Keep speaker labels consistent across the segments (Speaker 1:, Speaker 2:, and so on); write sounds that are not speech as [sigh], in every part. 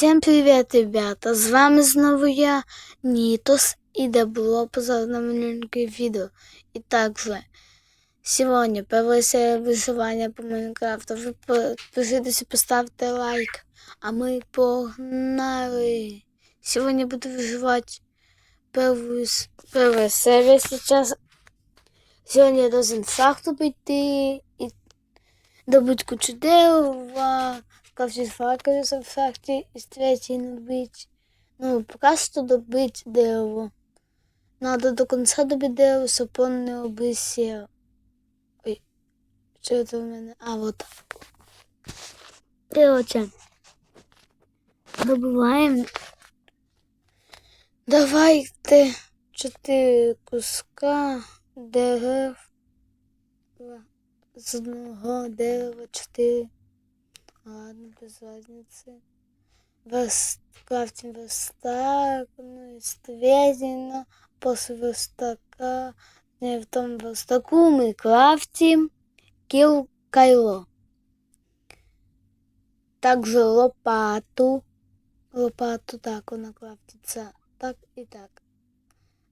Speaker 1: Всем привет, ребята! З вами знову я, Нитус, и добро пожаловать на маленькое видео. И также, сегодня первая серия выживания по Майнкрафту. Вы подпишитесь и поставьте лайк. А мы погнали! Сегодня буду выживать первую, с- первая серия сейчас. Сегодня я должен в шахту пойти и добыть кучу дерева, крафтить факелы в шахте и третий добыть. Ну, пока что добыть дерево. Надо до конца добити дерево, щоб он не обвисел. Ой, що це в мене? А, вот. Короче, добиваємо. Давайте чотири куска дерев. З одного дерева чотири. Ладно, без разницы. Верст... Крафтим верстак, ну и стрезина. После верстака, не в том верстаку мы крафтим кил кайло. Также лопату. Лопату так вона крафтиться. Так і так.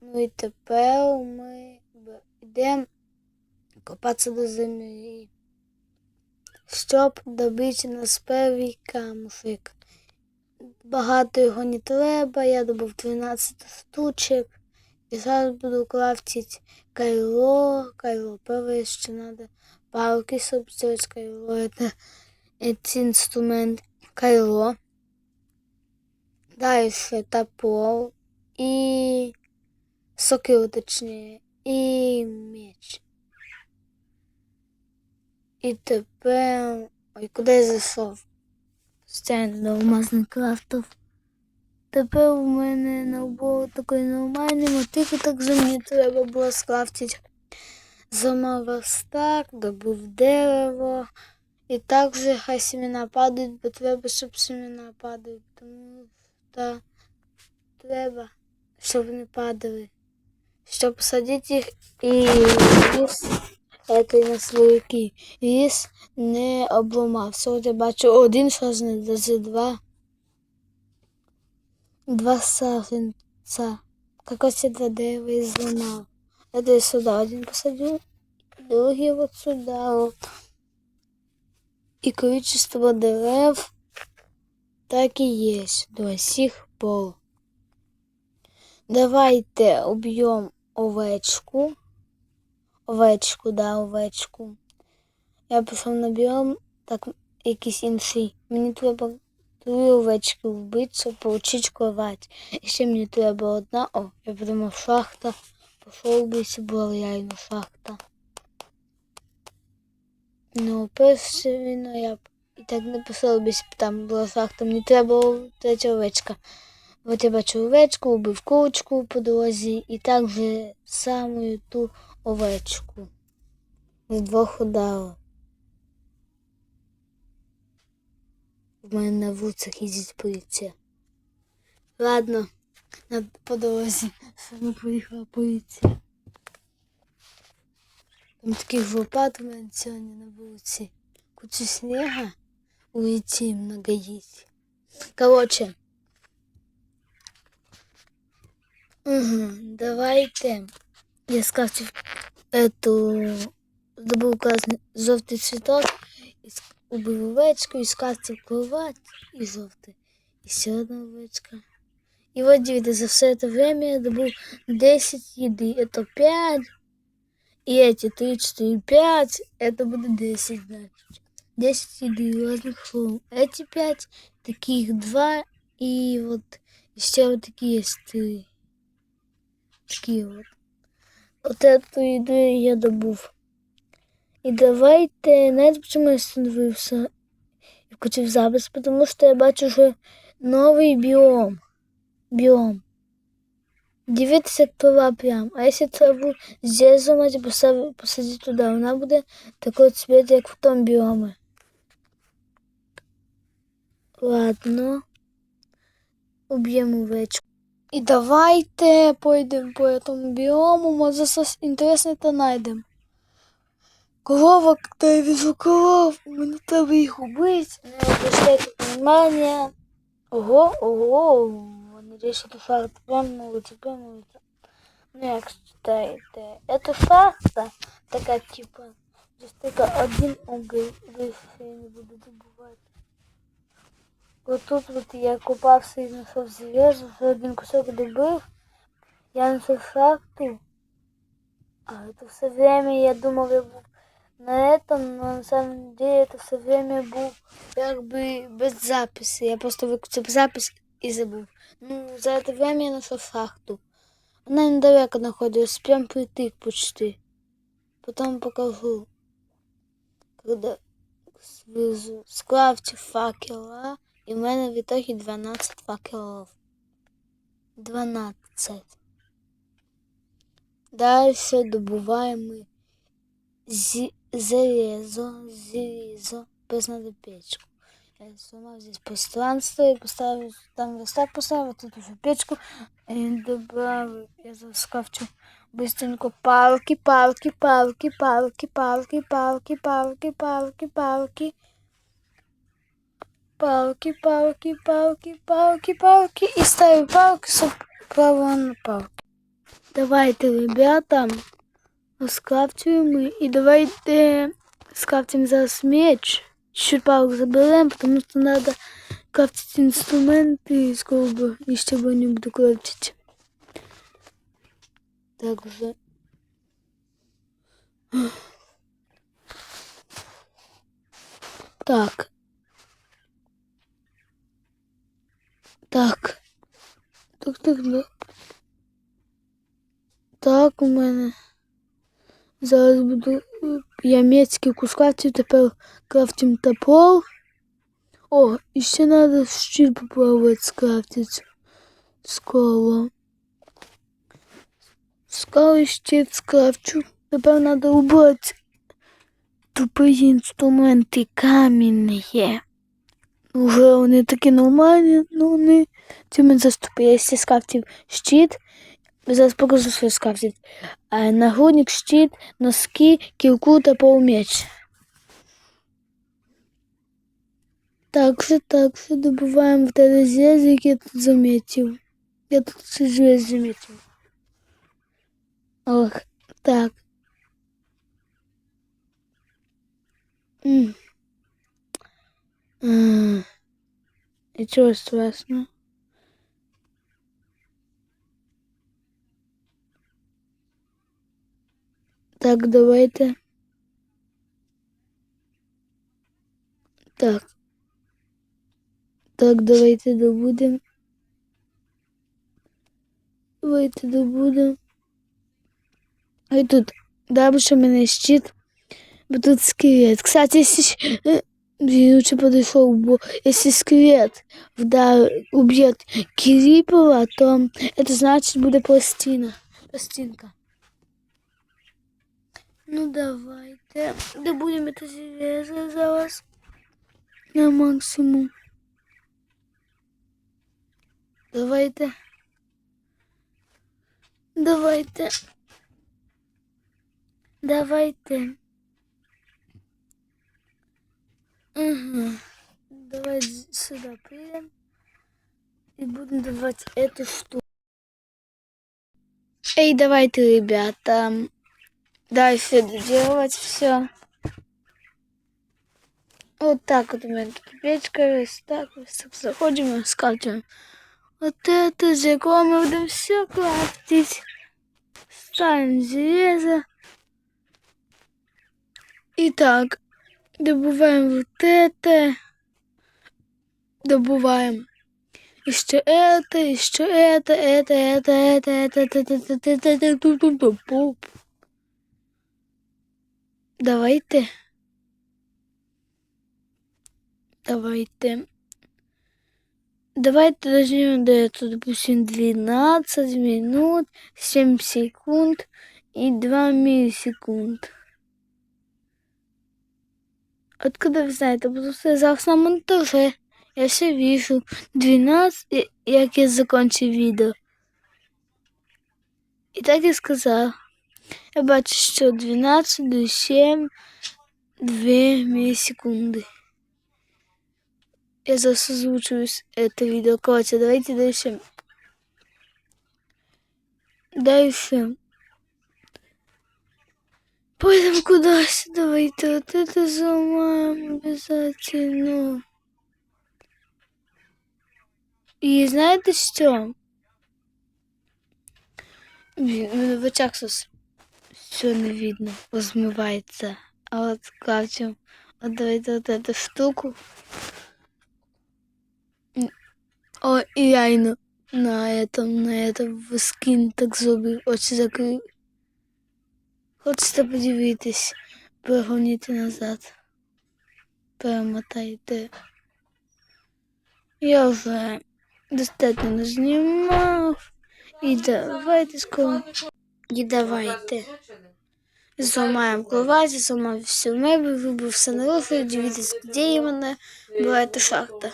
Speaker 1: Ну і тепер ми б- йдемо копатися до землі Щоб добити нас перший. Багато його не треба, я добув 12 штучок. І зараз буду крафтити кайло. Кайло перше, що треба палки, щоб сделать кайло. Это, это инструмент кайло. Дальше топор и сокиру точнее. И меч. І тепер. Ой, куди я зайшов? Стян до алмазних крафтів. Тепер у мене набор такий нормальний мотив, так же мені треба було скрафтити. Замав верстак, добув дерево. І також хай семена падають, бо треба, щоб семена падали. Тому що треба, щоб вони падали. Щоб посадити їх і. Это на слоїки. Ліс не обламався. От я бачу один саженець, даже два. Два саженця. Как ось два дерева і зламав. Это я сюди один посадив, другий вот сюда. Вот. І количество дерев так і є до сих пор. Давайте уб'ємо овечку овечку, да, овечку. Я пішов на біом, так якийсь інший. Мені треба три овечки вбити, щоб отримати кровать. І ще мені треба одна. О, я придумав шахта. Пішов би, була реально шахта. Ну, перше, ну, я б і так не писав би, там була шахта. Мені треба третя овечка. От я бачу овечку, убив курочку по дорозі і так же самою ту овечку. З двох ударів. В мене на вулицях їздить поліція. Ладно, на дорозі саме приїхала поліція. Там таких лопат у мене сьогодні на вулиці. Кучу снега у літі много їсть. Короче. Угу, давайте. Я скрафтив эту добыл красный жовтий цветок, і ск- убив овечку і скрафтив кровать і жовтий. І ще одна овечка. І вот дивіться, за все это время я добыл 10 еды. Это 5. И эти 3, 4, 5. Это будет 10, значит. 10 еды разных форм. Эти 5, таких 2. И вот еще вот такие есть 3. Такие вот. От эту їду я добув. І давайте, знаєте, чому я остановився і включив запис, тому що я бачу, що новий біом. Біом. Дивіться, трава прям. А якщо траву здесь зламати і посадити, туди, вона буде такого цвіту, як в тому біомі. Ладно. Уб'ємо овечку. І давайте пойдемо по этому біому, може щось інтересне та знайдемо. Коровок, та я вижу коров, мені треба їх убити. Не обращайте внимания. Ого, ого, вони рішили факт прямуються, прямуються. Ну, як читаєте, это шахта, така, типа, здесь один більше я не буду добувати. Вот тут вот я купався і знайшов залізо, вже один кусок добив, я знайшов шахту, а это все время я думав, я був на этом, но на самом деле это все время був якби без записи. Я просто викупив запис і забув. Ну, за это время я знайшов шахту. Она недалеко находилась, прям притык почти. Потом покажу, когда свяжу, скрафтю факела, і в мене в итоге 12 факелов. 12. Дальше добуваємо зі- залезо, залезо, без печку. Я сломал здесь пространство и поставил, там верстак поставил, тут уже печку. И добавил, я заскавчу быстренько палки, палки, палки, палки, палки, палки, палки, палки, палки. Палки, палки, палки, палки, палки. И ставлю палки справа на палки. Давайте, ребята, скрафтуємо і давайте скрафтимо зараз меч. Чуть палок заберемо, потому что надо крафтить инструменты из колба, и чтобы не буду крафтить. Так уже. Так. Так. Так, так, так. Так, у мене. Зараз буду е, я мецькі кускати, тепер крафтим топор. О, і ще треба щит попробувати скрафтити. Скоро. Скоро щит скрафчу. Тепер треба убрати тупі інструменти камінні. Вже вони такі нормальні, ну не цим заступив. Я скафтів щит. Зараз покажу, що скафтів. Нагрудник, щит, носки, кілку та полум'яч. Так же, так же добываем вот этот железик, я тут заметил. Я тут желез заметил. Ох. Нічого страшного. Так, давайте. Так. Так, давайте добудемо. Давайте добудемо. Ой, тут дабы у мене щит. Бо тут скелет. Кстати, [laughs] блин, лучше подошел, бо если скелет вдар убьет Кирипова, то это значит будет пластина. Пластинка. Ну давайте. Добудемо это железо за вас. На максимум. Давайте. Давайте. Давайте. Угу. Давай сюда придем. И будем давать эту штуку. Эй, давайте, ребята. Дальше доделывать все. Вот так вот у меня тут печка. Так, вот заходим и скатываем. Вот это же мы будем все крафтить. Ставим железо. Итак, добываем вот это. Добываем еще это, еще это, это, это, это, это, это, это, это, это, это, это, это, это. Давайте. Давайте. Давайте дождем до этого, допустим, 12 минут, 7 секунд и 2 миллисекунд. Откуда вы знаете? Потому что я зараз на монтаже. Я все вижу. 12, як я закончу відео. І так я сказав. Я бачу, що 12 до 7, 2 мілісекунди. Я зараз озвучую это видео. Короче, давайте дальше. Дальше. Пойдем куда-то. Давайте вот это заломаем обязательно. І знаєте що? Блін, у мене в очах щось все не видно, розмивається. А от короче, от давайте вот эту штуку. М, О, і реально на этом, на этом скін так зробив, очі закрив. Хочете подивитись, перегоніть назад. Перемотайте. Я вже достатньо назнімав. І давайте скоро. І давайте. Зламаємо кровать, зламаємо всю мебель, вибив все на руфі, дивитесь, где именно была эта шахта.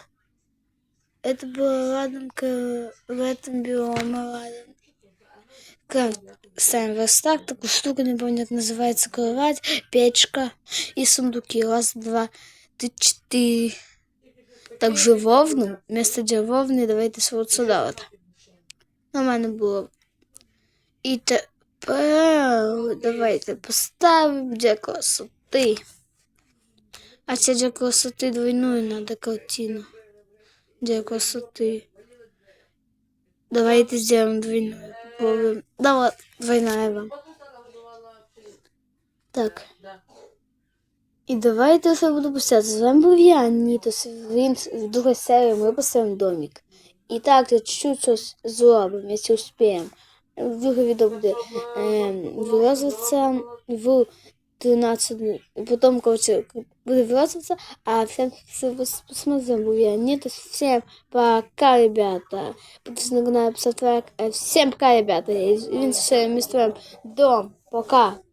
Speaker 1: Это была ладанка в этом биоме ладан. Как ставим верстак, такую штуку, не помню, как называется, кровать, печка и сундуки. Раз, два, три, четыре. Также вовну, вместо вовни давайте вот сюда вот. Нормально було. І тепер давайте поставимо для красоти. А це для красоти двойную надо картину. Для красоты. Давайте сделаем двойную. Попробуем. Да вот, двойная вам. Так. І давайте все буду писати. З вами був я, Нітос. Він в другій серії ми поставимо домик. І так, я чуть-чуть щось зробимо, якщо успіємо. Друге відео буде е, вилазитися в 13 потом, короче, буду вилазитися, а всем посмотрим, я нет, Всем пока, ребята. Подписывайтесь на канал. Е, Всем пока, ребята. Він ще містуємо дом. Пока.